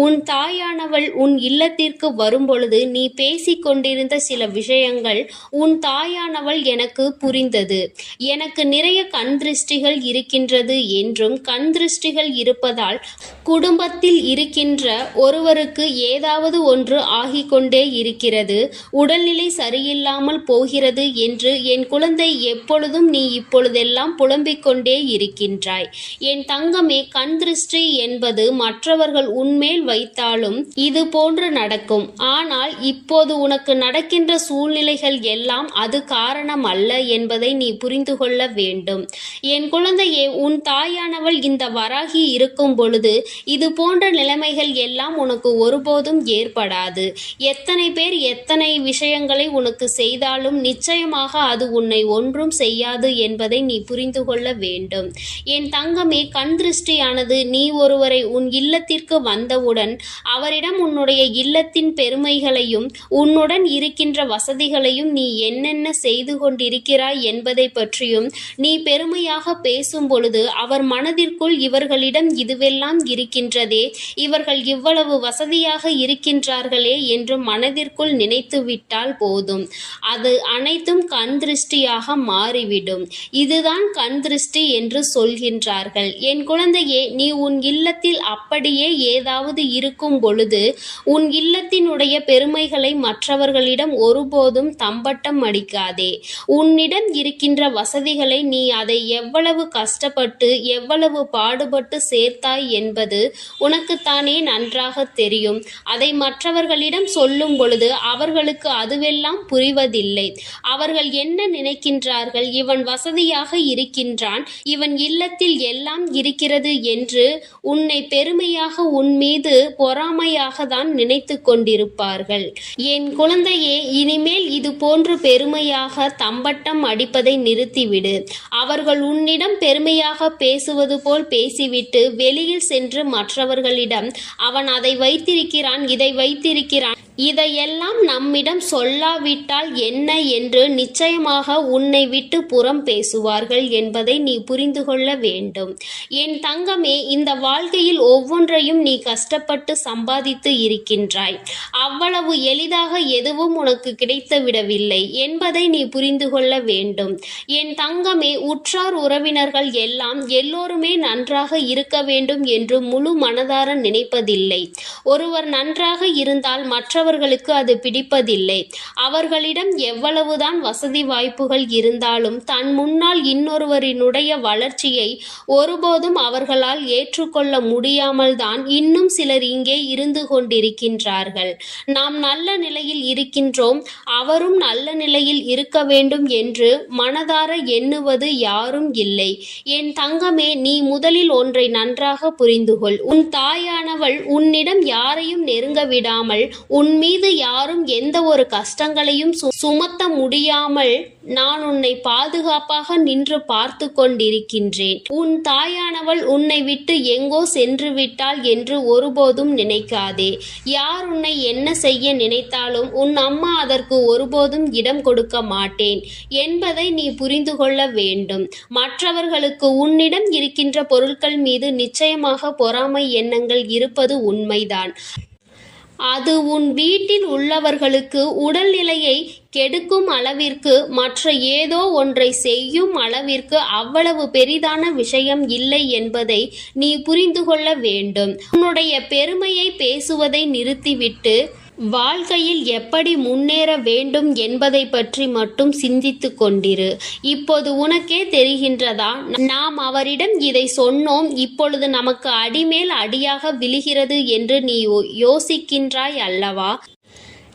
உன் தாயானவள் உன் இல்லத்திற்கு வரும்பொழுது நீ பேசிக் கொண்டிருந்த சில விஷயங்கள் உன் தாயானவள் எனக்கு புரிந்தது. எனக்கு நிறைய கண் திருஷ்டிகள் இருக்கின்றது என்றும் கண் திருஷ்டிகள் இருப்பதால் குடும்பத்தில் இருக்கின்ற ஒருவருக்கு ஏதாவது ஒன்று ஆகிக்கொண்டே இருக்கிறது. உடல்நிலை சரியில்லாமல் போகிறது என்று என் குழந்தை எப்பொழுதும் நீ இப்பொழுதெல்லாம் புலம்பிக் கொண்டே இருக்கின்றாய். என் தங்கமே கண் திருஷ்டி என்பது மற்றவர்கள் உன்மேல் வைத்தாலும் இது போன்று நடக்கும். ஆனால் இப்போது உனக்கு நடக்கின்ற சூழ்நிலைகள் எல்லாம் அது காரணம் அல்ல என்பதை நீ புரிந்து கொள்ள வேண்டும். என் குழந்தையே உன் தாயானவள் இந்த வராகி இருக்கும் பொழுது இது போன்ற நிலைமைகள் எல்லாம் உனக்கு ஒருபோதும் ஏற்படாது. எத்தனை பேர் எத்தனை விஷயங்களை உனக்கு செய்தாலும் நிச்சயமாக அது உன்னை ஒன்றும் செய்யாது என்பதை நீ புரிந்து கொள்ள வேண்டும். என் தங்கமே கண் திருஷ்டியானது நீ ஒருவரை உன் இல்லத்திற்கு வந்தவுடன் அவரிடம் உன்னுடைய இல்லத்தின் பெருமைகளையும் உன்னுடன் இருக்கின்ற வசதிகளையும் நீ என்னென்ன செய்து கொண்டிருக்கிறாய் என்பதை பற்றியும் நீ பெருமையாக பேசும் பொழுது அவர் மனதிற்குள் இவர்களிடம் இதுவெல்லாம் இருக்கின்றதே இவர்கள் இவ்வளவு வசதியாக இருக்கின்றார்களே என்று மனதிற்குள் நினைத்து விட்டால் போதும். அது அனைத்தும் கண் திருஷ்டியாக மாறிவிடும். இதுதான் கண் திருஷ்டி என்று சொல்கின்றார்கள். என் குழந்தையே நீ உன் இல்லத்தில் அப்படியே ஏதாவது இருக்கும் பொழுது உன் இல்லத்தினுடைய பெருமைகளை மற்றவர்களிடம் ஒருபோதும் தம்பட்டம் அடிக்காதே. உன்னிடம் இருக்கின்ற வசதிகளை நீ அதை எவ்வளவு கஷ்டப்பட்டு எவ்வளவு பாடுபட்டு சேர்த்தாய் என்பது உனக்குத்தானே நன்றாக தெரியும். அதை மற்றவர்களிடம் சொல்லும் பொழுது அவர்களுக்கு அதுவெல்லாம் புரிவதில்லை. அவர்கள் என்ன நினைக்கின்றார்கள்? இவன் வசதியாக இருக்கின்றான் இவன் இல்லத்தில் எல்லாம் இருக்கிறது என்று உன்னை பெருமையாக உன் மீது பொறாமையாக தான் நினைத்து கொண்டிருப்பார்கள். என் குழந்தையே இனிமேல் இது போன்று பெருமையாக தம்பட்டம் அடிப்பதை நிறுத்திவிடு. அவர்கள் உன்னிடம் பெருமையாக பேசுவது போல் பேசிவிட்டு வெளியில் சென்று மற்றவர்களிடம் அவன் அதை வைத்திருக்கிறான் இதை வைத்திருக்கிறான் இதையெல்லாம் நம்மிடம் சொல்லாவிட்டால் என்ன என்று நிச்சயமாக உன்னை விட்டு புறம் பேசுவார்கள் என்பதை நீ புரிந்து கொள்ள வேண்டும். என் தங்கமே இந்த வாழ்க்கையில் ஒவ்வொன்றையும் நீ கஷ்டப்பட்டு சம்பாதித்து இருக்கின்றாய். அவ்வளவு எளிதாக எதுவும் உனக்கு கிடைத்து விடவில்லை என்பதை நீ புரிந்து கொள்ள வேண்டும். என் தங்கமே உற்றார் உறவினர்கள் எல்லாம் எல்லோருமே நன்றாக இருக்க வேண்டும் என்று முழு மனதார நினைப்பதில்லை. ஒருவர் நன்றாக இருந்தால் மற்ற மற்றவர்களுக்கு அது பிடிப்பதில்லை. அவர்களிடம் எவ்வளவுதான் வசதி வாய்ப்புகள் இருந்தாலும் தன் முன்னால் இன்னொருவரினுடைய வளர்ச்சியை ஒருபோதும் அவர்களால் ஏற்றுக்கொள்ள முடியாமல் தான் இன்னும் சிலர் இங்கே இருந்து கொண்டிருக்கின்றார்கள். நாம் நல்ல நிலையில் இருக்கின்றோம் அவரும் நல்ல நிலையில் இருக்க வேண்டும் என்று மனதார எண்ணுவது யாரும் இல்லை. என் தங்கமே நீ முதலில் ஒன்றை நன்றாக புரிந்துகொள். உன் தாயானவள் உன்னிடம் யாரையும் நெருங்க விடாமல் உன் உன் மீது யாரும் எந்த ஒரு கஷ்டங்களையும் சு- சுமத்த முடியாமல் நான் உன்னை பாதுகாப்பாக நின்று பார்த்து கொண்டிருக்கின்றேன். உன் தாயானவள் உன்னை விட்டு எங்கோ சென்று விட்டாள் என்று ஒருபோதும் நினைக்காதே. யார் உன்னை என்ன செய்ய நினைத்தாலும் உன் அம்மா அதற்கு ஒருபோதும் இடம் கொடுக்க மாட்டேன் என்பதை நீ புரிந்து கொள்ள வேண்டும். மற்றவர்களுக்கு உன்னிடம் இருக்கின்ற பொருட்கள் மீது நிச்சயமாக பொறாமை எண்ணங்கள் இருப்பது உண்மைதான். அது உன் வீட்டில் உள்ளவர்களுக்கு உடல்நிலையை கெடுக்கும் அளவிற்கு மற்ற ஏதோ ஒன்றை செய்யும் அளவிற்கு அவ்வளவு பெரிதான விஷயம் இல்லை என்பதை நீ புரிந்து கொள்ள வேண்டும். உன்னுடைய பெருமையை பேசுவதை நிறுத்திவிட்டு வாழ்க்கையில் எப்படி முன்னேற வேண்டும் என்பதை பற்றி மட்டும் சிந்தித்துக் கொண்டிரு. இப்போது உனக்கே தெரிகின்றதா? நாம் அவரிடம் இதை சொன்னோம் இப்பொழுது நமக்கு அடிமேல் அடியாக விழுகிறது என்று நீ யோசிக்கின்றாய் அல்லவா?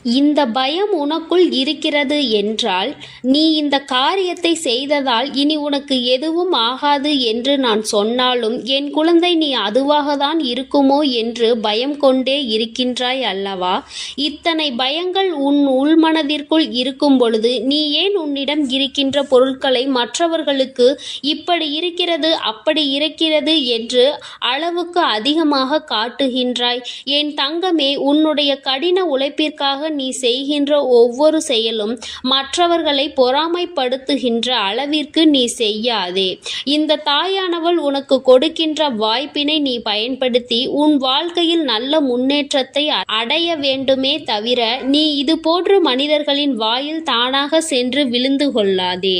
இந்த பயம் உனக்குள் இருக்கிறது என்றால் நீ இந்த காரியத்தை செய்ததால் இனி உனக்கு எதுவும் ஆகாது என்று நான் சொன்னாலும் என் குழந்தை நீ அதுவாக தான் இருக்குமோ என்று பயம் கொண்டே இருக்கின்றாய் அல்லவா? இத்தனை பயங்கள் உன் உள்மனதிற்குள் இருக்கும் பொழுது நீ ஏன் உன்னிடம் இருக்கின்ற பொருட்களை மற்றவர்களுக்கு இப்படி இருக்கிறது அப்படி இருக்கிறது என்று அளவுக்கு அதிகமாக காட்டுகின்றாய்? என் தங்கமே உன்னுடைய கடின உழைப்பிற்காக நீ செய்கின்ற ஒவ்வொரு செயலும் மற்றவர்களை பொறாமைப்படுத்துகின்ற அளவிற்கு நீ செய்யாதே. இந்த தாயானவள் உனக்கு கொடுக்கின்ற வாய்ப்பினை நீ பயன்படுத்தி உன் வாழ்க்கையில் நல்ல முன்னேற்றத்தை அடைய வேண்டுமே தவிர நீ இது போன்ற மனிதர்களின் வாயில் தானாக சென்று விழுந்து கொள்ளாதே.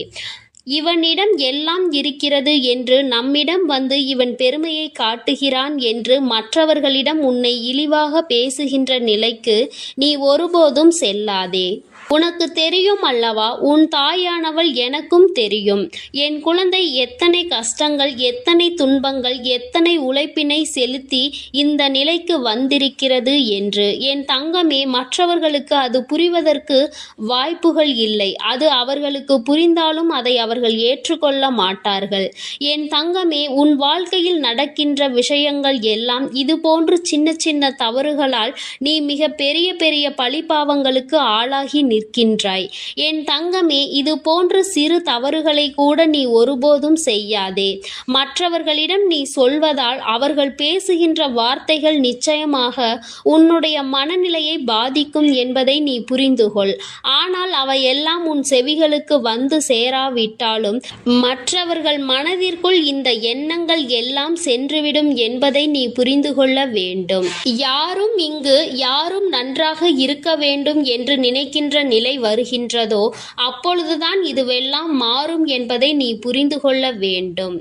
இவனிடம் எல்லாம் இருக்கிறது என்று நம்மிடம் வந்து இவன் பெருமையை காட்டுகிறான் என்று மற்றவர்களிடம் உன்னை இழிவாக பேசுகின்ற நிலைக்கு நீ ஒருபோதும் செல்லாதே. உனக்கு தெரியும் அல்லவா? உன் தாயானவள் எனக்கும் தெரியும். என் குழந்தை எத்தனை கஷ்டங்கள் எத்தனை துன்பங்கள் எத்தனை உழைப்பினை செலுத்தி இந்த நிலைக்கு வந்திருக்கிறது என்று. என் தங்கமே மற்றவர்களுக்கு அது புரிவதற்கு வாய்ப்புகள் இல்லை. அது அவர்களுக்கு புரிந்தாலும் அதை அவர்கள் ஏற்றுக்கொள்ள மாட்டார்கள். என் தங்கமே உன் வாழ்க்கையில் நடக்கின்ற விஷயங்கள் எல்லாம் இது போன்று சின்ன சின்ன தவறுகளால் நீ மிக பெரிய பெரிய பழிபாவங்களுக்கு ஆளாகி நிற்கின்றாய். என் தங்கமே இது போன்ற சிறு தவறுகளை கூட நீ ஒருபோதும் செய்யாதே. மற்றவர்களிடம் நீ சொல்வதால் அவர்கள் பேசுகின்ற வார்த்தைகள் நிச்சயமாக உன்னுடைய மனநிலையை பாதிக்கும் என்பதை நீ புரிந்துகொள். ஆனால் அவை எல்லாம் உன் செவிகளுக்கு வந்து சேராவிட்டால் என்றாலும் மற்றவர்கள் மனதிற்குள் இந்த எண்ணங்கள் எல்லாம் சென்றுவிடும் என்பதை நீ புரிந்து கொள்ள வேண்டும். யாரும் இங்கு யாரும் நன்றாக இருக்க வேண்டும் என்று நினைக்கின்ற நிலை வருகின்றதோ அப்பொழுதுதான் இதுவெல்லாம் மாறும் என்பதை நீ புரிந்து கொள்ள வேண்டும்.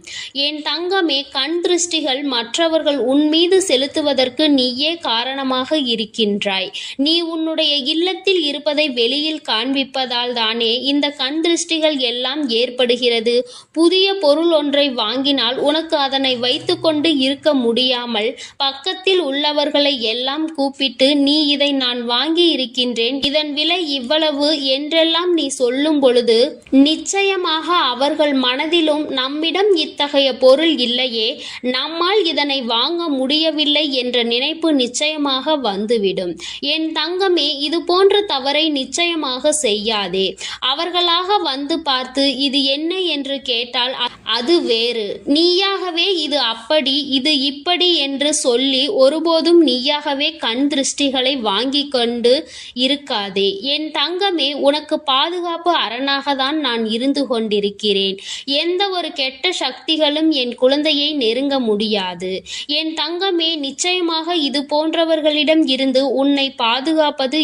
என் தங்கமே கண் திருஷ்டிகள் மற்றவர்கள் உன் மீது செலுத்துவதற்கு நீயே காரணமாக இருக்கின்றாய். நீ உன்னுடைய இல்லத்தில் இருப்பதை வெளியில் காண்பிப்பதால் தானே இந்த கண் திருஷ்டிகள் எல்லாம் ஏற்படுகிறது புதிய பொருள் ஒன்றை வாங்கினால் உனக்கு அதனை வைத்துக்கொண்டு இருக்க முடியாமல் பக்கத்தில் உள்ளவர்களை எல்லாம் கூப்பிட்டு நீ இதை நான் வாங்கி இருக்கின்றேன். இதன் விலை இவ்வளவு என்றெல்லாம் நீ சொல்லும் பொழுது நிச்சயமாக அவர்கள் மனதிலும் நம்மிடம் இத்தகைய பொருள் இல்லையே. நம்மால் இதனை வாங்க முடியவில்லை என்ற நினைப்பு நிச்சயமாக வந்துவிடும். என் தங்கமே இது போன்ற தவறை நிச்சயமாக செய்யாதே. அவர்களாக வந்து பார்த்து இது என்ன என்று கேட்டால் அது வேறு. நீயாகவே இது அப்படி இது இப்படி என்று சொல்லி ஒருபோதும் நீயாகவே கண் திருஷ்டிகளை வாங்கி கொண்டு இருக்காதே. என் தங்கமே உனக்கு பாதுகாப்பு அரணாக தான் நான் இருந்து கொண்டிருக்கிறேன். எந்த ஒரு கெட்ட சக்திகளும் என் குழந்தையை நெருங்க முடியாது. என் தங்கமே நிச்சயமாக இது போன்றவர்களிடம் இருந்து உன்னை பாதுகாப்பது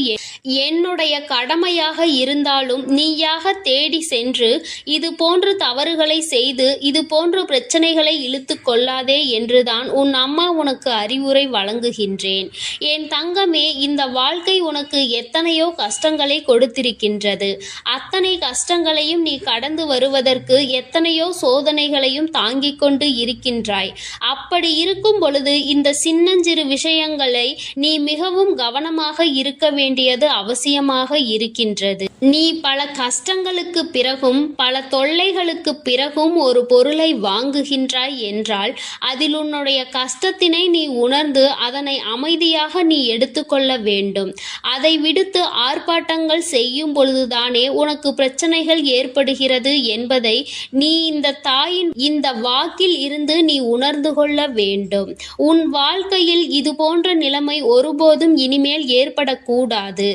என்னுடைய கடமையாக இருந்தாலும் நீயாக தேடி சென்று இது இது போன்ற தவறுகளை செய்து இது போன்ற பிரச்சனைகளை இழுத்து கொள்ளாதே என்றுதான் உன் அம்மா உனக்கு அறிவுரை வழங்குகின்றேன். என் தங்கமே இந்த வாழ்க்கை உனக்கு எத்தனையோ கஷ்டங்களை கொடுத்திருக்கின்றது. அத்தனை கஷ்டங்களையும் நீ கடந்து வருவதற்கு எத்தனையோ சோதனைகளையும் தாங்கிக் கொண்டு இருக்கின்றாய். அப் அப்படி இருக்கும் பொழுது இந்த சின்னஞ்சிறு விஷயங்களை நீ மிகவும் கவனமாக இருக்க வேண்டியது அவசியமாக இருக்கின்றது. நீ பல கஷ்டங்களுக்கு பிறகும் பல தொல்லைகளுக்கு பிறகும் ஒரு பொருளை வாங்குகின்றாய் என்றால் அதில் உன்னுடைய கஷ்டத்தினை நீ உணர்ந்து அதனை அமைதியாக நீ எடுத்துக்கொள்ள வேண்டும். அதை விடுத்து ஆர்ப்பாட்டங்கள் செய்யும் பொழுதுதானே உனக்கு பிரச்சனைகள் ஏற்படுகிறது என்பதை நீ இந்த தாயின் இந்த வாக்கில் இருந்து நீ உணர்ந்து கொள்ள வேண்டும். உன் வாழ்க்கையில் இது போன்ற நிலைமை ஒருபோதும் இனிமேல் ஏற்படக்கூடாது.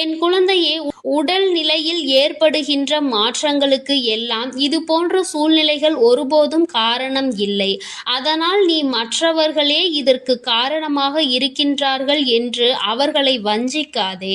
என் குழந்தையே உடல் நிலையில் ஏற்படுகின்ற மாற்றங்களுக்கு எல்லாம் இது போன்ற சூழ்நிலைகள் ஒருபோதும் காரணம் இல்லை. அதனால் நீ மற்றவர்களே இதற்கு காரணமாக இருக்கின்றார்கள் என்று அவர்களை வஞ்சிக்காதே.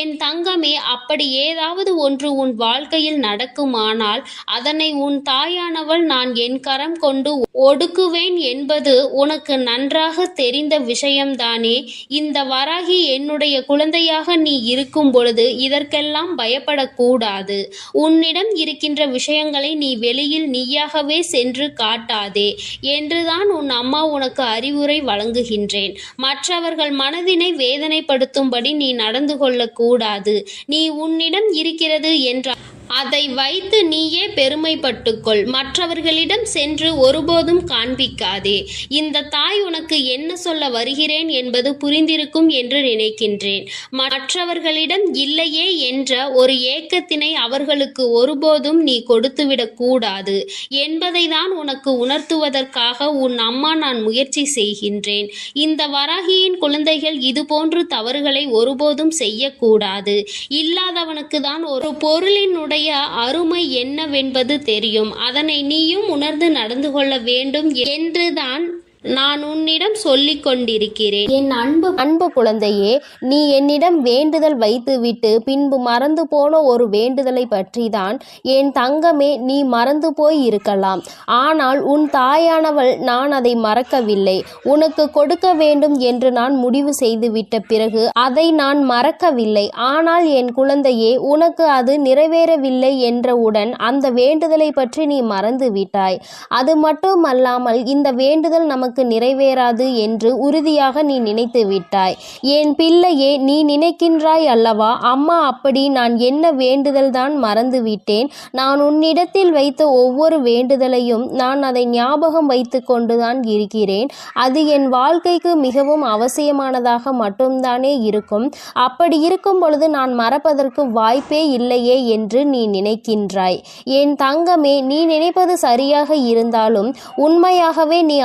என் தங்கமே அப்படி ஏதாவது ஒன்று உன் வாழ்க்கையில் நடக்குமானால் அதனை உன் தாயானவள் நான் என் கரம் கொண்டு ஒடுக்குவேன் என்பது உனக்கு நன்றாக தெரிந்த விஷயம்தானே? இந்த வராகி என்னுடைய குழந்தையாக நீ இருக்கும் பொழுது இதற்கெல்லாம் பயப்படக்கூடாது. உன்னிடம் இருக்கின்ற விஷயங்களை நீ வெளியில் நீயாகவே சென்று காட்டாதே என்றுதான் உன் அம்மா உனக்கு அறிவுரை வழங்குகின்றேன். மற்றவர்கள் மனதினை வேதனைப்படுத்தும்படி நீ நடந்து கொள்ளக்கூடாது. நீ உன்னிடம் இருக்கிறது என்ற அதை வைத்து நீயே பெருமைப்பட்டுக்கொள். மற்றவர்களிடம் சென்று ஒருபோதும் காண்பிக்காதே. இந்த தாய் உனக்கு என்ன சொல்ல வருகிறேன் என்பது புரிந்திருக்கும் என்று நினைக்கின்றேன். மற்றவர்களிடம் இல்லையே என்ற ஒரு ஏக்கத்தினை அவர்களுக்கு ஒருபோதும் நீ கொடுத்துவிடக் கூடாது என்பதை தான் உனக்கு உணர்த்துவதற்காக உன் அம்மா நான் முயற்சி செய்கின்றேன். இந்த வராகியின் குழந்தைகள் இதுபோன்று தவறுகளை ஒருபோதும் செய்யக்கூடாது இல்லாதவனுக்கு தான் ஒரு பொருளினுடைய அருமை என்னவென்பது தெரியும். அதனை நீயும் உணர்ந்து நடந்து கொள்ள வேண்டும் என்றுதான் நான் உன்னிடம் சொல்லிக் கொண்டிருக்கிறேன். என் அன்பு அன்பு குழந்தையே நீ என்னிடம் வேண்டுதல் வைத்துவிட்டு பின்பு மறந்து போன ஒரு வேண்டுதலை பற்றிதான் என் தங்கமே நீ மறந்து போய் இருக்கலாம். ஆனால் உன் தாயானவள் நான் அதை மறக்கவில்லை. உனக்கு கொடுக்க வேண்டும் என்று நான் முடிவு செய்துவிட்ட பிறகு அதை நான் மறக்கவில்லை. ஆனால் என் குழந்தையே உனக்கு அது நிறைவேறவில்லை என்றவுடன் அந்த வேண்டுதலை பற்றி நீ மறந்து விட்டாய் அது மட்டுமல்லாமல் இந்த வேண்டுதல் நமக்கு நிறைவேறாது என்று உறுதியாக நீ நினைத்து விட்டாய். என் பிள்ளையே நீ நினைக்கின்றாய் அல்லவா? அம்மா அப்படி நான் என்ன வேண்டுதல் தான் மறந்து விட்டேன் நான் உன்னிடத்தில் வைத்த ஒவ்வொரு வேண்டுதலையும் நான் அதை ஞாபகம் வைத்து கொண்டுதான் இருக்கிறேன். அது என் வாழ்க்கைக்கு மிகவும் அவசியமானதாக மட்டும்தானே இருக்கும். அப்படி இருக்கும் பொழுது நான் மறப்பதற்கு வாய்ப்பே இல்லையே என்று நீ நினைக்கின்றாய். என் தங்கமே நீ நினைப்பது சரியாக இருந்தாலும் உண்மையாகவே நீ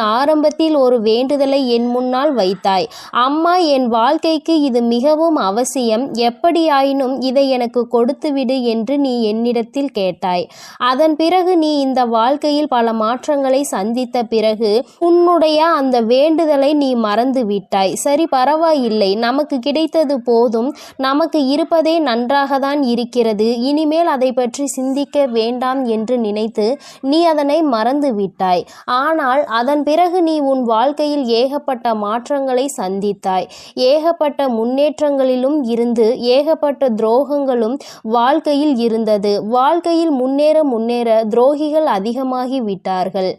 ஆரம்பத்தில் ஒரு வேண்டுதலை என் முன்னால் வைத்தாய். அம்மா என் வாழ்க்கைக்கு இது மிகவும் அவசியம். எப்படியாயினும் இதை எனக்கு கொடுத்துவிடு என்று நீ என்னிடத்தில் கேட்டாய். அதன் பிறகு நீ இந்த வாழ்க்கையில் பல மாற்றங்களை சந்தித்த பிறகு உன்னுடைய அந்த வேண்டுதலை நீ மறந்து விட்டாய். சரி பரவாயில்லை. நமக்கு கிடைத்தது போதும். நமக்கு இருப்பதே நன்றாக தான் இருக்கிறது. இனிமேல் அதை பற்றி சிந்திக்க வேண்டாம் என்று நினைத்து நீ அதனை மறந்து விட்டாய். ஆனால் அதன் பிறகு நீ உன் வாழ்க்கையில் ஏகப்பட்ட மாற்றங்களை சந்தித்தாய். ஏகப்பட்ட முன்னேற்றங்களிலும் இருந்து ஏகப்பட்ட துரோகங்களும் வாழ்க்கையில் இருந்தது. வாழ்க்கையில் முன்னேற முன்னேற துரோகிகள் அதிகமாகி விட்டார்கள்.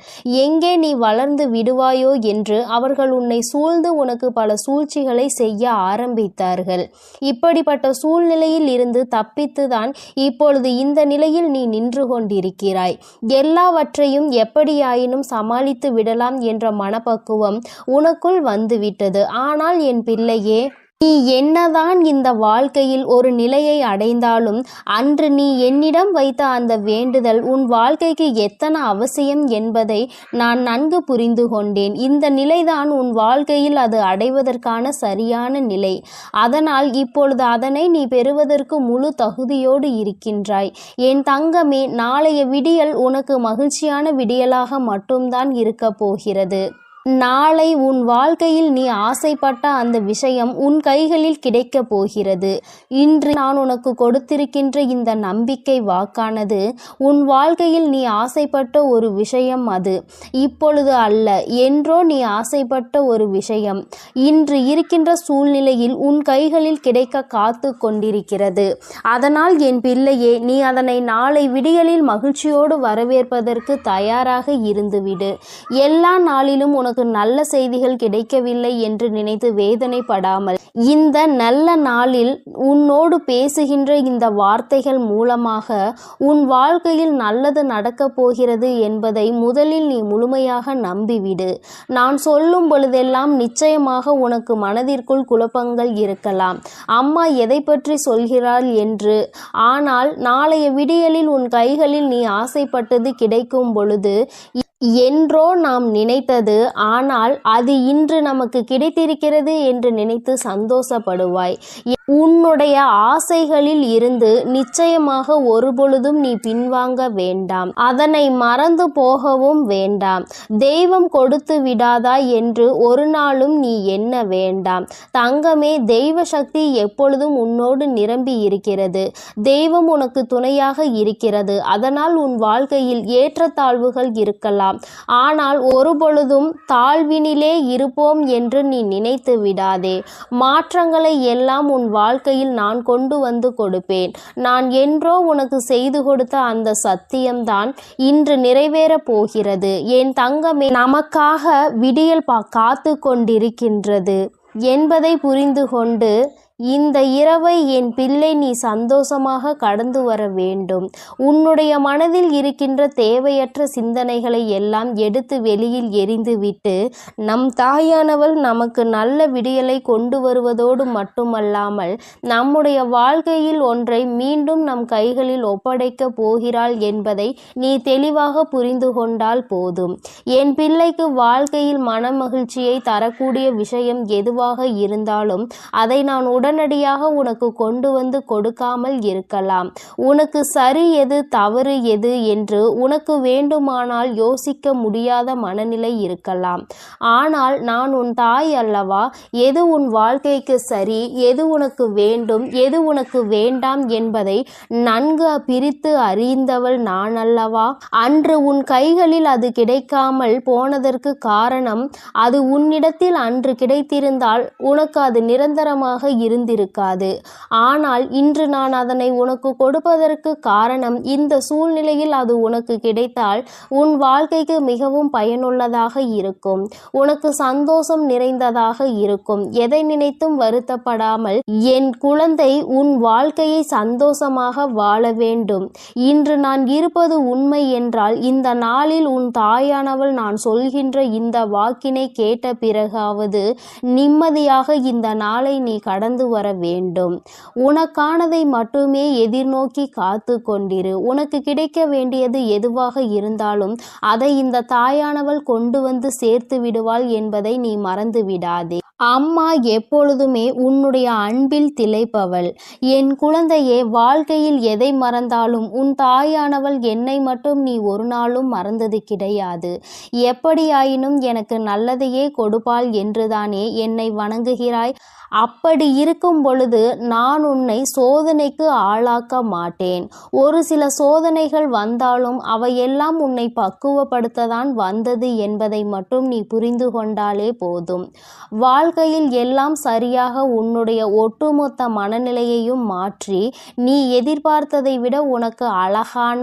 எங்கே நீ வளர்ந்து விடுவாயோ என்று அவர்கள் உன்னை சூழ்ந்து உனக்கு பல சூழ்ச்சிகளை செய்ய ஆரம்பித்தார்கள். இப்படிப்பட்ட சூழ்நிலையில் இருந்து தப்பித்துதான் இப்பொழுது இந்த நிலையில் நீ நின்று கொண்டிருக்கிறாய். எல்லாவற்றையும் எப்படியாயினும் சமாளித்து விடலாம் என்ற மன மனப்பக்குவம் உனக்குள் வந்துவிட்டது. ஆனால் என் பிள்ளையே நீ என்னதான் இந்த வாழ்க்கையில் ஒரு நிலையை அடைந்தாலும் அன்று நீ என்னிடம் வைத்த அந்த வேண்டுதல் உன் வாழ்க்கைக்கு எத்தனை அவசியம் என்பதை நான் நன்கு புரிந்து கொண்டேன். இந்த நிலைதான் உன் வாழ்க்கையில் அது அடைவதற்கான சரியான நிலை. அதனால் இப்பொழுது அதனை நீ பெறுவதற்கு முழு தகுதியோடு இருக்கின்றாய். என் தங்கமே நாளைய விடியல் உனக்கு மகிழ்ச்சியான விடியலாக மட்டும்தான் இருக்கப் போகிறது. நாளை உன் வாழ்க்கையில் நீ ஆசைப்பட்ட அந்த விஷயம் உன் கைகளில் கிடைக்கப் போகிறது. இன்று நான் உனக்கு கொடுத்திருக்கின்ற இந்த நம்பிக்கை வாக்கானது உன் வாழ்க்கையில் நீ ஆசைப்பட்ட ஒரு விஷயம் அது. இப்பொழுது அல்ல என்றோ நீ ஆசைப்பட்ட ஒரு விஷயம். இன்று இருக்கின்ற சூழ்நிலையில் உன் கைகளில் கிடைக்க காத்து கொண்டிருக்கிறது. அதனால் என் பிள்ளையே நீ அதனை நாளை விடியலில் மகிழ்ச்சியோடு வரவேற்பதற்கு தயாராக இருந்துவிடு. எல்லா நாளிலும் உனக்கு நல்ல செய்திகள் கிடைக்கவில்லை என்று நினைத்து வேதனைப்படாமல் இந்த நல்ல நாளில் உன்னோடு பேசுகின்ற இந்த வார்த்தைகள் மூலமாக உன் வாழ்க்கையில் நல்லது நடக்கப் போகிறது என்பதை முதலில் நீ முழுமையாக நம்பிவிடு. நான் சொல்லும் பொழுதெல்லாம் நிச்சயமாக உனக்கு மனதிற்குள் குழப்பங்கள் இருக்கலாம். அம்மா எதை பற்றி சொல்கிறாள் என்று. ஆனால் நாளைய விடியலில் உன் கைகளில் நீ ஆசைப்பட்டது கிடைக்கும் பொழுது என்றோ நாம் நினைத்தது ஆனால் அது இன்று நமக்கு கிடைத்திருக்கிறது என்று நினைத்து சந்தோஷப்படுவாய். உன்னுடைய ஆசைகளில் இருந்து நிச்சயமாக ஒருபொழுதும் நீ பின்வாங்க வேண்டாம். அதனை மறந்து போகவும் வேண்டாம். தெய்வம் கொடுத்து விடாதா என்று ஒரு நாளும் நீ எண்ண வேண்டாம். தங்கமே தெய்வ சக்தி எப்பொழுதும் உன்னோடு நிரம்பி இருக்கிறது. தெய்வம் உனக்கு துணையாக இருக்கிறது. அதனால் உன் வாழ்க்கையில் ஏற்றத்தாழ்வுகள் இருக்கலாம். ஆனால் ஒருபொழுதும் தாழ்வினிலே இருப்போம் என்று நீ நினைத்து விடாதே. மாற்றங்களை எல்லாம் உன் வாழ்க்கையில் நான் கொண்டு வந்து கொடுப்பேன். நான் என்றோ உனக்கு செய்து கொடுத்த அந்த சத்தியம்தான் இன்று நிறைவேறப் போகிறது. என் தங்கமே நமக்காக விடியல் பா காத்து கொண்டிருக்கின்றது. என்பதை புரிந்து கொண்டு இந்த இரவை என் பிள்ளை நீ சந்தோஷமாக கடந்து வர வேண்டும். உன்னுடைய மனதில் இருக்கின்ற தேவையற்ற சிந்தனைகளை எல்லாம் எடுத்து வெளியில் எறிந்துவிட்டு நம் தாயானவள் நமக்கு நல்ல விடியலை கொண்டு வருவதோடு மட்டுமல்லாமல் நம்முடைய வாழ்க்கையில் ஒன்றை மீண்டும் நம் கைகளில் ஒப்படைக்க போகிறாள் என்பதை நீ தெளிவாக புரிந்து கொண்டால் போதும். என் பிள்ளைக்கு வாழ்க்கையில் மனமகிழ்ச்சியை தரக்கூடிய விஷயம் எதுவாக இருந்தாலும் அதை நான் உடனடியாக உனக்கு கொண்டு வந்து கொடுக்காமல் இருக்கலாம். உனக்கு சரி எது தவறு எது என்று உனக்கு வேண்டுமானால் யோசிக்க முடியாத மனநிலை இருக்கலாம். ஆனால் நான் உன் தாய் அல்லவா? எது உன் வாழ்க்கைக்கு சரி? எது உனக்கு வேண்டும்? எது உனக்கு வேண்டாம் என்பதை நன்கு பிரித்து அறிந்தவள் நான் அல்லவா? அன்று உன் கைகளில் அது கிடைக்காமல் போனதற்கு காரணம் அது உன்னிடத்தில் அன்று கிடைத்திருந்தால் உனக்கு அது நிரந்தரமாக இரு இருந்திருக்காது. ஆனால் இன்று நான் அதனை உனக்கு கொடுப்பதற்கு காரணம் இந்த சூழ்நிலையில் அது உனக்கு கிடைத்தால் உன் வாழ்க்கைக்கு மிகவும் பயனுள்ளதாக இருக்கும். உனக்கு சந்தோஷம் நிறைந்ததாக இருக்கும். எதை நினைத்தும் வருத்தப்படாமல் என் குழந்தை உன் வாழ்க்கையை சந்தோஷமாக வாழ வேண்டும். இன்று நான் இருப்பது உண்மை என்றால் இந்த நாளில் உன் தாயானவள் நான் சொல்கின்ற இந்த வாக்கினை கேட்ட பிறகாவது நிம்மதியாக இந்த நாளை நீ கடந்து வர வேண்டும். உனக்கானதை மட்டுமே எதிர்நோக்கி காத்து கொண்டிரு. உனக்கு கிடைக்க வேண்டியது எதுவாக இருந்தாலும் அதை இந்த தாயானவள் கொண்டு வந்து சேர்த்து விடுவாள் என்பதை நீ மறந்து விடாதே அம்மா எப்பொழுதுமே உன்னுடைய அன்பில் திளைப்பவள். என் குழந்தையே வாழ்க்கையில் எதை மறந்தாலும் உன் தாயானவள் என்னை மட்டும் நீ ஒரு நாளும் மறந்தது கிடையாது. எப்படியாயினும் எனக்கு நல்லதையே கொடுப்பாள் என்றுதானே என்னை வணங்குகிறாய். அப்படி இருக்கும் பொழுது நான் உன்னை சோதனைக்கு ஆளாக்க மாட்டேன். ஒரு சில சோதனைகள் வந்தாலும் அவையெல்லாம் உன்னை பக்குவப்படுத்ததான் வந்தது என்பதை மட்டும் நீ புரிந்து கொண்டாலே போதும். வாழ் வாழ்க்கையில் எல்லாம் சரியாக உன்னுடைய ஒட்டுமொத்த மனநிலையையும் மாற்றி நீ எதிர்பார்த்ததை விட உனக்கு அழகான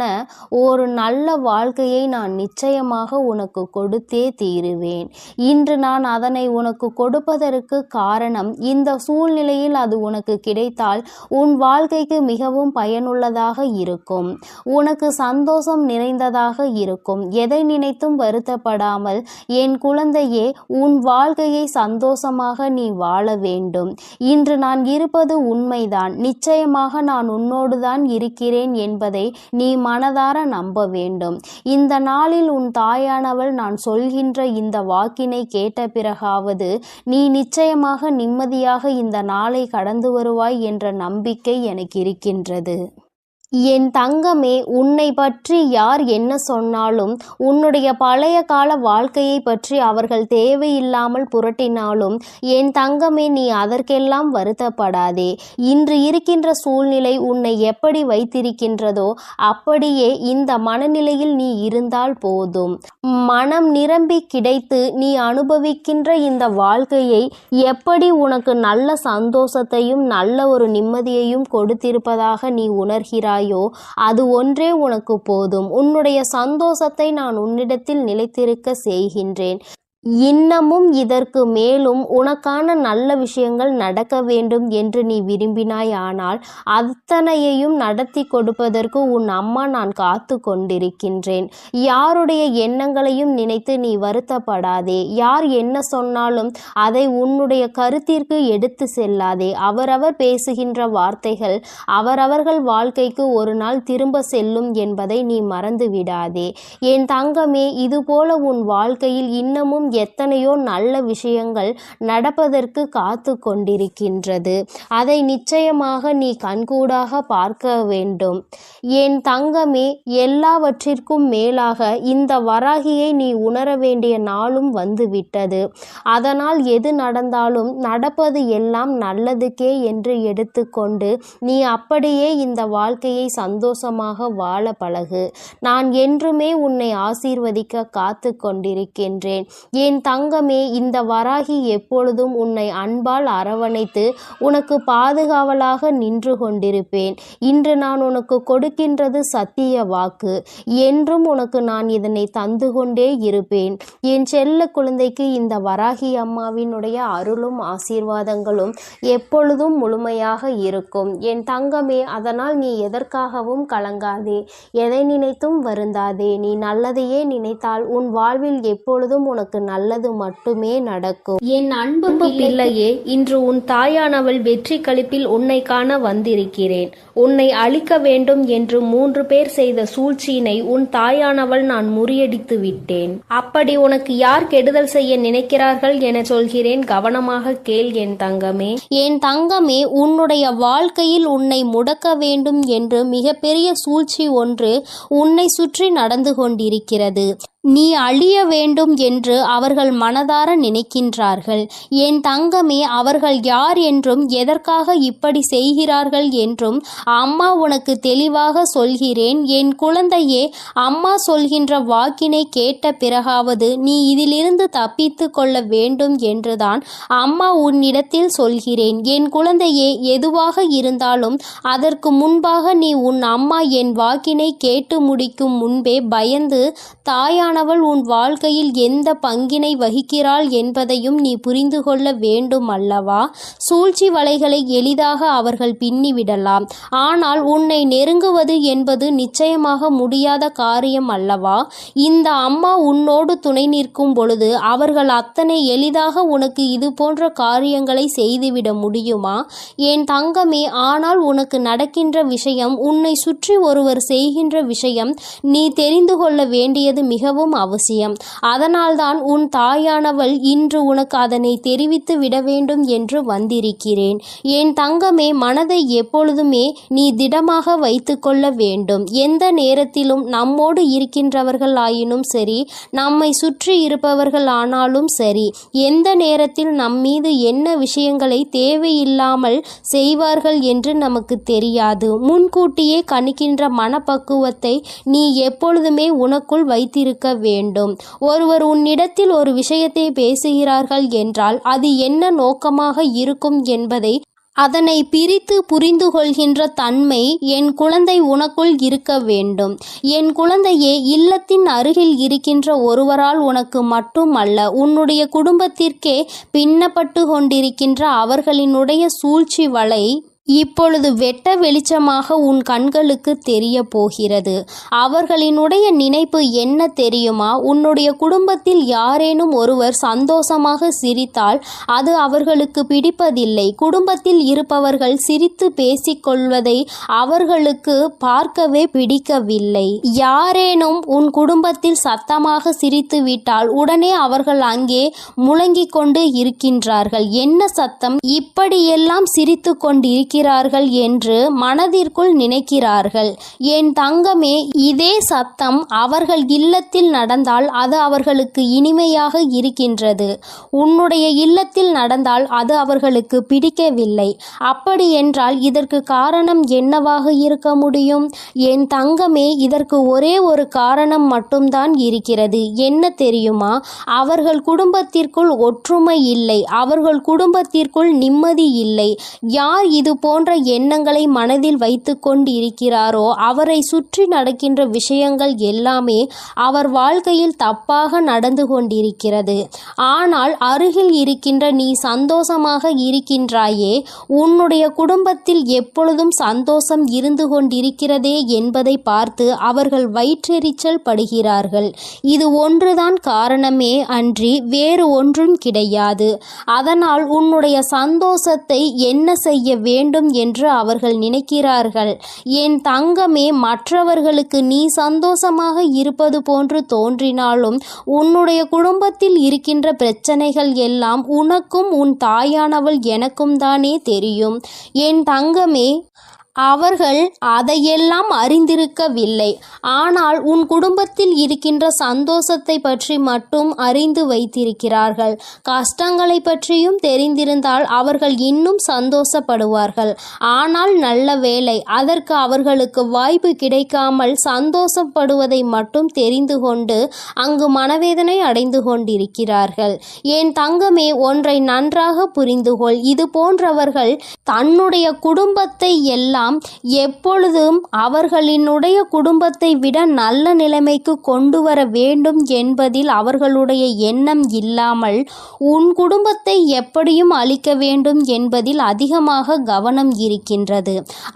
ஒரு நல்ல வாழ்க்கையை நான் நிச்சயமாக உனக்கு கொடுத்தே தீருவேன். இன்று நான் அதனை உனக்கு கொடுப்பதற்கு காரணம் இந்த சூழ்நிலையில் அது உனக்கு கிடைத்தால் உன் வாழ்க்கைக்கு மிகவும் பயனுள்ளதாக இருக்கும். உனக்கு சந்தோஷம் நிறைந்ததாக இருக்கும். எதை நினைத்தும் வருத்தப்படாமல் என் குழந்தையே உன் வாழ்க்கையை சந்தோஷம் சந்தோஷமாக நீ வாழ வேண்டும். இன்று நான் இருப்பது உண்மைதான். நிச்சயமாக நான் உன்னோடு தான் இருக்கிறேன் என்பதை நீ மனதார நம்ப வேண்டும். இந்த நாளில் உன் தாயானவள் நான் சொல்கின்ற இந்த வாக்கினை கேட்ட பிறகாவது நீ நிச்சயமாக நிம்மதியாக இந்த நாளை கடந்து வருவாய் என்ற நம்பிக்கை எனக்கு இருக்கின்றது. என் தங்கமே உன்னை பற்றி யார் என்ன சொன்னாலும் உன்னுடைய பழைய கால வாழ்க்கையை பற்றி அவர்கள் தேவையில்லாமல் புரட்டினாலும் என் தங்கமே நீ அதற்கெல்லாம் வருத்தப்படாதே. இன்று இருக்கின்ற சூழ்நிலை உன்னை எப்படி வைத்திருக்கின்றதோ அப்படியே இந்த மனநிலையில் நீ இருந்தால் போதும். மனம் நிரம்பி கிடைத்து நீ அனுபவிக்கின்ற இந்த வாழ்க்கையை எப்படி உனக்கு நல்ல சந்தோஷத்தையும் நல்ல ஒரு நிம்மதியையும் கொடுத்திருப்பதாக நீ உணர்கிறாய்? செய்கிறாயோ அது ஒன்றே உனக்கு போதும். உன்னுடைய சந்தோஷத்தை நான் உன்னிடத்தில் நிலைத்திருக்க செய்கின்றேன். இன்னமும் இதற்கு மேலும் உனக்கான நல்ல விஷயங்கள் நடக்க வேண்டும் என்று நீ விரும்பினாய் ஆனால் அத்தனையையும் நடத்தி கொடுப்பதற்கு உன் அம்மா நான் காத்து கொண்டிருக்கின்றேன். யாருடைய எண்ணங்களையும் நினைத்து நீ வருத்தப்படாதே. யார் என்ன சொன்னாலும் அதை உன்னுடைய கருத்திற்கு எடுத்து செல்லாதே. அவரவர் பேசுகின்ற வார்த்தைகள் அவரவர்கள் வாழ்க்கைக்கு ஒரு நாள் திரும்ப செல்லும் என்பதை நீ மறந்து விடாதே என் தங்கமே இதுபோல உன் வாழ்க்கையில் இன்னமும் எத்தனையோ நல்ல விஷயங்கள் நடப்பதற்கு காத்து கொண்டிருக்கின்றது. அதை நிச்சயமாக நீ கண்கூடாக பார்க்க வேண்டும். என் தங்கமே எல்லாவற்றிற்கும் மேலாக இந்த வராகியை நீ உணர வேண்டிய நாளும் வந்துவிட்டது. அதனால் எது நடந்தாலும் நடப்பது எல்லாம் நல்லதுக்கே என்று எடுத்துக்கொண்டு நீ அப்படியே இந்த வாழ்க்கையை சந்தோஷமாக வாழ பழகு. நான் என்றுமே உன்னை ஆசீர்வதிக்க காத்து கொண்டிருக்கின்றேன். என் தங்கமே இந்த வராகி எப்பொழுதும் உன்னை அன்பால் அரவணைத்து உனக்கு பாதுகாவலாக நின்று கொண்டிருப்பேன். இன்று நான் உனக்கு கொடுக்கின்றது சத்திய வாக்கு. என்றும் உனக்கு நான் இதனை தந்து கொண்டே இருப்பேன். என் செல்ல குழந்தைக்கு இந்த வராகி அம்மாவினுடைய அருளும் ஆசீர்வாதங்களும் எப்பொழுதும் முழுமையாக இருக்கும். என் தங்கமே அதனால் நீ எதற்காகவும் கலங்காதே. எதை நினைத்தும் வருந்தாதே. நீ நல்லதையே நினைத்தால் உன் வாழ்வில் எப்பொழுதும் உனக்கு நல்லது மட்டுமே நடக்கும். என் அன்பு பிள்ளையே இன்று உன் தாயானவள் வெற்றி களிப்பில் உன்னை காண வந்திருக்கிறேன். உன்னை அழிக்க வேண்டும் என்று மூன்று பேர் செய்த சூழ்ச்சியினை உன் தாயானவள் நான் முறியடித்து விட்டேன். அப்படி உனக்கு யார் கெடுதல் செய்ய நினைக்கிறார்கள் என சொல்கிறேன். கவனமாக கேள் என் தங்கமே. என் தங்கமே உன்னுடைய வாழ்க்கையில் உன்னை முடக்க வேண்டும் என்று மிகப்பெரிய சூழ்ச்சி ஒன்று உன்னை சுற்றி நடந்து கொண்டிருக்கிறது. நீ அழிய வேண்டும் என்று அவர்கள் மனதார நினைக்கின்றார்கள். என் தங்கமே அவர்கள் யார் என்றும் எதற்காக இப்படி செய்கிறார்கள் என்றும் அம்மா உனக்கு தெளிவாக சொல்கிறேன். என் குழந்தையே அம்மா சொல்கின்ற வாக்கினை கேட்ட பிறகாவது நீ இதிலிருந்து தப்பித்து கொள்ள வேண்டும் என்றுதான் அம்மா உன்னிடத்தில் சொல்கிறேன். என் குழந்தையே எதுவாக இருந்தாலும் அதற்கு முன்பாக நீ உன் அம்மா என் வாக்கினை கேட்டு முடிக்கும் முன்பே பயந்து தாயானவள் உன் வாழ்க்கையில் எந்த பங்கினை வகிக்கிறாள் என்பதையும் நீ புரிந்து கொள்ள வேண்டும் அல்லவா சூழ்ச்சி வலைகளை எளிதாக அவர்கள் பின்னிவிடலாம். ஆனால் உன்னை நெருங்குவது என்பது நிச்சயமாக முடியாத காரியம் அல்லவா? இந்த அம்மா உன்னோடு துணை நிற்கும் பொழுது அவர்கள் அத்தனை எளிதாக உனக்கு இது போன்ற காரியங்களை செய்துவிட முடியுமா? என் தங்கமே ஆனால் உனக்கு நடக்கின்ற விஷயம் உன்னை சுற்றி ஒருவர் செய்கின்ற விஷயம் நீ தெரிந்து கொள்ள வேண்டியது மிகவும் அவசியம். அதனால்தான் உன் தாயானவள் இன்று உனக்கு அதனை தெரிவித்து விட வேண்டும் என்று வந்திருக்கிறேன். என் தங்கமே மனதை எப்பொழுதுமே நீ திடமாக வைத்துக்கொள்ள வேண்டும். எந்த நேரத்திலும் நம்மோடு இருக்கின்றவர்கள் ஆயினும் சரி நம்மை சுற்றி இருப்பவர்கள் ஆனாலும் சரி எந்த நேரத்தில் நம்மீது என்ன விஷயங்களை தேவையில்லாமல் செய்வார்கள் என்று நமக்கு தெரியாது. முன்கூட்டியே கணிக்கின்ற மனப்பக்குவத்தை நீ எப்பொழுதுமே உனக்குள் வைத்திருக்க வேண்டும். ஒருவர் உன்னிடத்தில் ஒரு விஷயத்தை பேசுகிறார்கள் என்றால் அது என்ன நோக்கமாக இருக்கும் என்பதை அதனை பிரித்து புரிந்து கொள்கின்ற தன்மை என் குழந்தை உனக்குள் இருக்க வேண்டும். என் குழந்தையே இல்லத்தின் அருகில் இருக்கின்ற ஒருவரால் உனக்கு மட்டுமல்ல உன்னுடைய குடும்பத்திற்கே பின்னப்பட்டு கொண்டிருக்கின்ற அவர்களினுடைய சூழ்ச்சி வலை இப்பொழுது வெட்ட வெளிச்சமாக உன் கண்களுக்கு தெரிய போகிறது அவர்களினுடைய நினைப்பு என்ன தெரியுமா? உன்னுடைய குடும்பத்தில் யாரேனும் ஒருவர் சந்தோஷமாக சிரித்தால் அது அவர்களுக்கு பிடிப்பதில்லை. குடும்பத்தில் இருப்பவர்கள் சிரித்து பேசிக்கொள்வதை அவர்களுக்கு பார்க்கவே பிடிக்கவில்லை. யாரேனும் உன் குடும்பத்தில் சத்தமாக சிரித்து விட்டால் உடனே அவர்கள் அங்கே முழங்கிக் கொண்டு இருக்கின்றார்கள். என்ன சத்தம்? இப்படியெல்லாம் சிரித்து இருக்கிறார்கள் என்று மனதிற்குள் நினைக்கிறார்கள். என் தங்கமே இதே சத்தம் அவர்கள் இல்லத்தில் நடந்தால் அது அவர்களுக்கு இனிமையாக இருக்கின்றது. உன்னுடைய இல்லத்தில் நடந்தால் அது அவர்களுக்கு பிடிக்கவில்லை. அப்படி என்றால் இதற்கு காரணம் என்னவாக இருக்க முடியும்? என் தங்கமே இதற்கு ஒரே ஒரு காரணம் மட்டும்தான் இருக்கிறது. என்ன தெரியுமா? அவர்கள் குடும்பத்திற்குள் ஒற்றுமை இல்லை. அவர்கள் குடும்பத்திற்குள் நிம்மதி இல்லை. யார் இது போன்ற எண்ணங்களை மனதில் வைத்து கொண்டு இருக்கிறாரோ அவரை சுற்றி நடக்கின்ற விஷயங்கள் எல்லாமே அவர் வாழ்க்கையில் தப்பாக நடந்து கொண்டிருக்கிறது. ஆனால் அருகில் இருக்கின்ற நீ சந்தோஷமாக இருக்கின்றாயே உன்னுடைய குடும்பத்தில் எப்பொழுதும் சந்தோஷம் இருந்து கொண்டிருக்கிறதே என்பதை பார்த்து அவர்கள் வயிற்றெரிச்சல் படுகிறார்கள். இது ஒன்றுதான் காரணமே அன்றி வேறு ஒன்றும் கிடையாது. அதனால் உன்னுடைய சந்தோஷத்தை என்ன செய்ய வேண்டும்? என்று அவர்கள் நினைக்கிறார்கள். என் தங்கமே மற்றவர்களுக்கு நீ சந்தோஷமாக இருப்பது போன்று தோன்றினாலும் உன்னுடைய குடும்பத்தில் இருக்கின்ற பிரச்சனைகள் எல்லாம் உனக்கும் உன் தாயானவள் எனக்கும் தானே தெரியும். என் தங்கமே அவர்கள் அதையெல்லாம் அறிந்திருக்கவில்லை. ஆனால் உன் குடும்பத்தில் இருக்கின்ற சந்தோஷத்தை பற்றி மட்டும் அறிந்து வைத்திருக்கிறார்கள். கஷ்டங்களை பற்றியும் தெரிந்திருந்தால் அவர்கள் இன்னும் சந்தோஷப்படுவார்கள். ஆனால் நல்ல வேளை அதற்கு அவர்களுக்கு வாய்ப்பு கிடைக்காமல் சந்தோஷப்படுவதை மட்டும் தெரிந்து கொண்டு அங்கு மனவேதனை அடைந்து கொண்டிருக்கிறார்கள். என் தங்கமே ஒன்றை நன்றாக புரிந்துகொள். இது போன்றவர்கள் தன்னுடைய குடும்பத்தை எல்லாம் எப்பொழுதும் அவர்களினுடைய குடும்பத்தை விட நல்ல நிலைமைக்கு கொண்டு வர வேண்டும் என்பதில் அவர்களுடைய எண்ணம் இல்லாமல் உன் குடும்பத்தை எப்படியும் அழிக்க வேண்டும் என்பதில் அதிகமாக கவனம் இருக்கின்றது.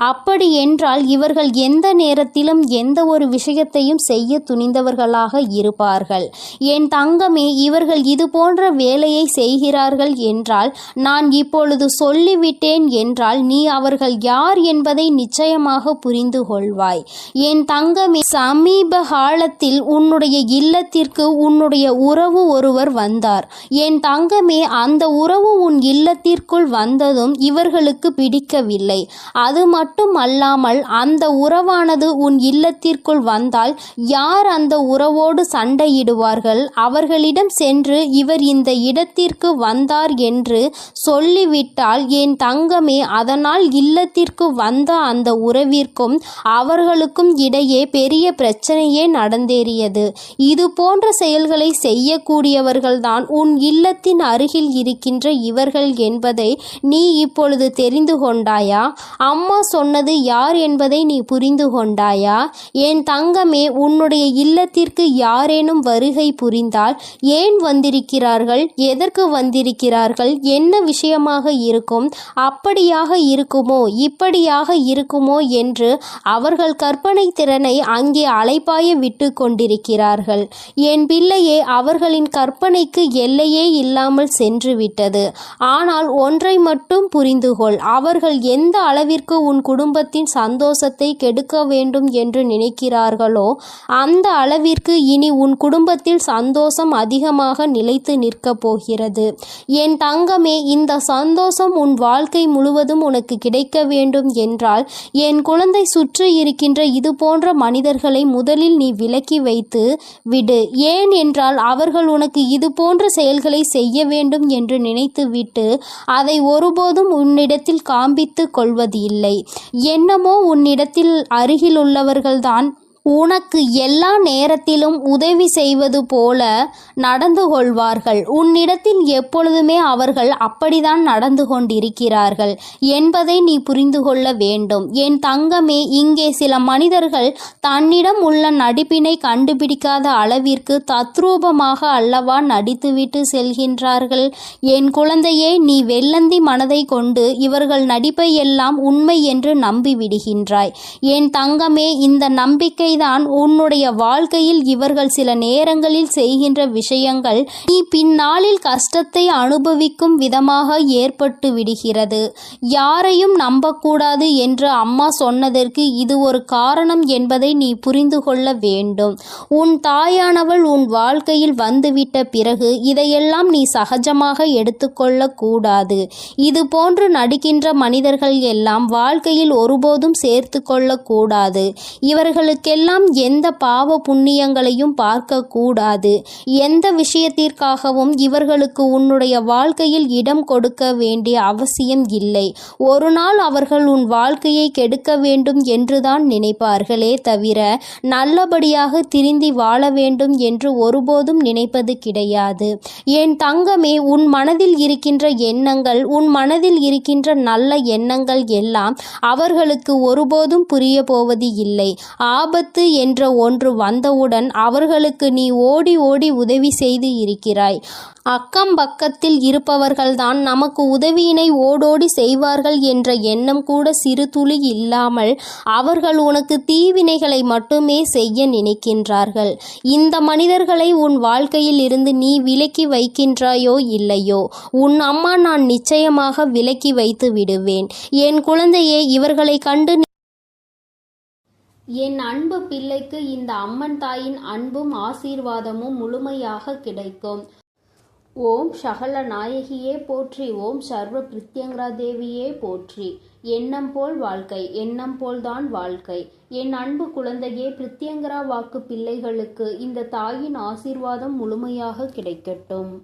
அப்படி என்றால் இவர்கள் எந்த நேரத்திலும் எந்த ஒரு விஷயத்தையும் செய்ய துணிந்தவர்களாக இருப்பார்கள். என் தங்கமே இவர்கள் இது போன்ற வேலையை செய்கிறார்கள் என்றால் நான் இப்பொழுது சொல்லிவிட்டேன் என்றால் நீ அவர்கள் யார் என்பதை நிச்சயமாக புரிந்து கொள்வாய். என் தங்கமே சமீப காலத்தில் உன்னுடைய இல்லத்திற்கு உன்னுடைய உறவு ஒருவர் வந்தார். என் தங்கமே அந்த உறவு உன் இல்லத்திற்குள் வந்ததும் இவர்களுக்கு பிடிக்கவில்லை. அது மட்டும் அல்லாமல் அந்த உறவானது உன் இல்லத்திற்குள் வந்தால் யார் அந்த உறவோடு சண்டையிடுவார்கள்? அவர்களிடம் சென்று இவர் இந்த இடத்திற்கு வந்தார் என்று சொல்லிவிட்டால் என் தங்கமே அதனால் இல்லத்திற்கு வந்த அந்த உறவிற்கும் அவர்களுக்கும் இடையே பெரிய பிரச்சனையே நடந்தேறியது. இது போன்ற செயல்களை செய்யக்கூடியவர்கள்தான் உன் இல்லத்தின் அருகில் இருக்கின்ற இவர்கள் என்பதை நீ இப்பொழுது தெரிந்து கொண்டாயா? அம்மா சொன்னது யார் என்பதை நீ புரிந்து கொண்டாயா? என் தங்கமே உன்னுடைய இல்லத்திற்கு யாரேனும் வருகை புரிந்தால் ஏன் வந்திருக்கிறார்கள்? எதற்கு வந்திருக்கிறார்கள்? என்ன விஷயமாக இருக்கும்? அப்படியாக இருக்குமோ? இப்படியாக இருக்குமோ என்று அவர்கள் கற்பனை திறனை அங்கே அலைப்பாய விட்டு கொண்டிருக்கிறார்கள். என் பிள்ளையே அவர்களின் கற்பனைக்கு எல்லையே இல்லாமல் சென்று விட்டது. ஆனால் ஒன்றை மட்டும் புரிந்துகொள் அவர்கள் எந்த அளவிற்கு உன் குடும்பத்தின் சந்தோஷத்தை கெடுக்க வேண்டும் என்று நினைக்கிறார்களோ அந்த அளவிற்கு இனி உன் குடும்பத்தில் சந்தோஷம் அதிகமாக நிலைத்து நிற்கப் போகிறது. என் தங்கமே இந்த சந்தோஷம் உன் வாழ்க்கை முழுவதும் உனக்கு கிடைக்க வேண்டும் என்றால் என் குழந்தை சுற்றி இருக்கின்ற இது போன்ற மனிதர்களை முதலில் நீ விலக்கி வைத்து விடு. ஏன் என்றால் அவர்கள் உனக்கு இது போன்ற செயல்களை செய்ய வேண்டும் என்று நினைத்துவிட்டு அதை ஒருபோதும் உன்னிடத்தில் காண்பித்து கொள்வது இல்லை என்னமோ உன்னிடத்தில் அருகிலுள்ளவர்கள்தான் உனக்கு எல்லா நேரத்திலும் உதவி செய்வது போல நடந்து கொள்வார்கள். உன்னிடத்தில் எப்பொழுதுமே அவர்கள் அப்படிதான் நடந்து கொண்டிருக்கிறார்கள் என்பதை நீ புரிந்து கொள்ள வேண்டும். என் தங்கமே இங்கே சில மனிதர்கள் தன்னிடம் உள்ள நடிப்பினை கண்டுபிடிக்காத அளவிற்கு தத்ரூபமாக அல்லவா நடித்துவிட்டு செல்கின்றார்கள்? என் குழந்தையே நீ வெள்ளந்தி மனதை கொண்டு இவர்கள் நடிப்பை எல்லாம் உண்மை என்று நம்பிவிடுகின்றாய் என் தங்கமே இந்த நம்பிக்கை தான் உன்னுடைய வாழ்க்கையில் இவர்கள் சில நேரங்களில் செய்கின்ற விஷயங்கள் நீ பின்னாளில் கஷ்டத்தை அனுபவிக்கும் விதமாக ஏற்பட்டு விடுகிறது. யாரையும் நம்பக்கூடாது என்று அம்மா சொன்னதற்கு இது ஒரு காரணம் என்பதை நீ புரிந்து கொள்ள வேண்டும். உன் தாயானவள் உன் வாழ்க்கையில் வந்துவிட்ட பிறகு இதையெல்லாம் நீ சகஜமாக எடுத்துக்கொள்ள கூடாது. இது போன்று நடிக்கின்ற மனிதர்கள் எல்லாம் வாழ்க்கையில் ஒருபோதும் சேர்த்து கொள்ளக்கூடாது இவர்களுக்கெல்லாம் எந்த பாவ புண்ணியங்களையும் பார்க்க கூடாது எந்த விஷயத்திற்காகவும் இவர்களுக்கு உன்னுடைய வாழ்க்கையில் இடம் கொடுக்க வேண்டிய அவசியம் இல்லை. ஒரு நாள் அவர்கள் உன் வாழ்க்கையை கெடுக்க வேண்டும் என்றுதான் நினைப்பார்களே தவிர நல்லபடியாக திருந்தி வாழ வேண்டும் என்று ஒருபோதும் நினைப்பது கிடையாது. என் தங்கமே உன் மனதில் இருக்கின்ற எண்ணங்கள் உன் மனதில் இருக்கின்ற நல்ல எண்ணங்கள் எல்லாம் அவர்களுக்கு ஒருபோதும் புரிய போவது இல்லை ஆபத்து என்ற ஒன்று வந்தவுடன் அவர்களுக்கு நீ ஓடி ஓடி உதவி செய்து இருக்கிறாய். அக்கம் பக்கத்தில் இருப்பவர்கள்தான் நமக்கு உதவியினை ஓடோடி செய்வார்கள் என்ற எண்ணம் கூட சிறு துளி இல்லாமல் அவர்கள் உனக்கு தீவினைகளை மட்டுமே செய்ய நினைக்கின்றார்கள். இந்த மனிதர்களை உன் வாழ்க்கையில் இருந்து நீ விலக்கி வைக்கின்றாயோ இல்லையோ? உன் அம்மா நான் நிச்சயமாக விலக்கி வைத்து விடுவேன். என் குழந்தையே இவர்களை கண்டு என் அன்பு பிள்ளைக்கு இந்த அம்மன் தாயின் அன்பும் ஆசீர்வாதமும் முழுமையாக கிடைக்கும். ஓம் சகல நாயகியே போற்றி ஓம் சர்வ பிரித்யங்கரா தேவியே போற்றி. எண்ணம் போல் வாழ்க்கை எண்ணம் போல்தான் வாழ்க்கை. என் அன்பு குழந்தையே பிரித்யங்கரா வாக்கு பிள்ளைகளுக்கு இந்த தாயின் ஆசீர்வாதம் முழுமையாக கிடைக்கட்டும்.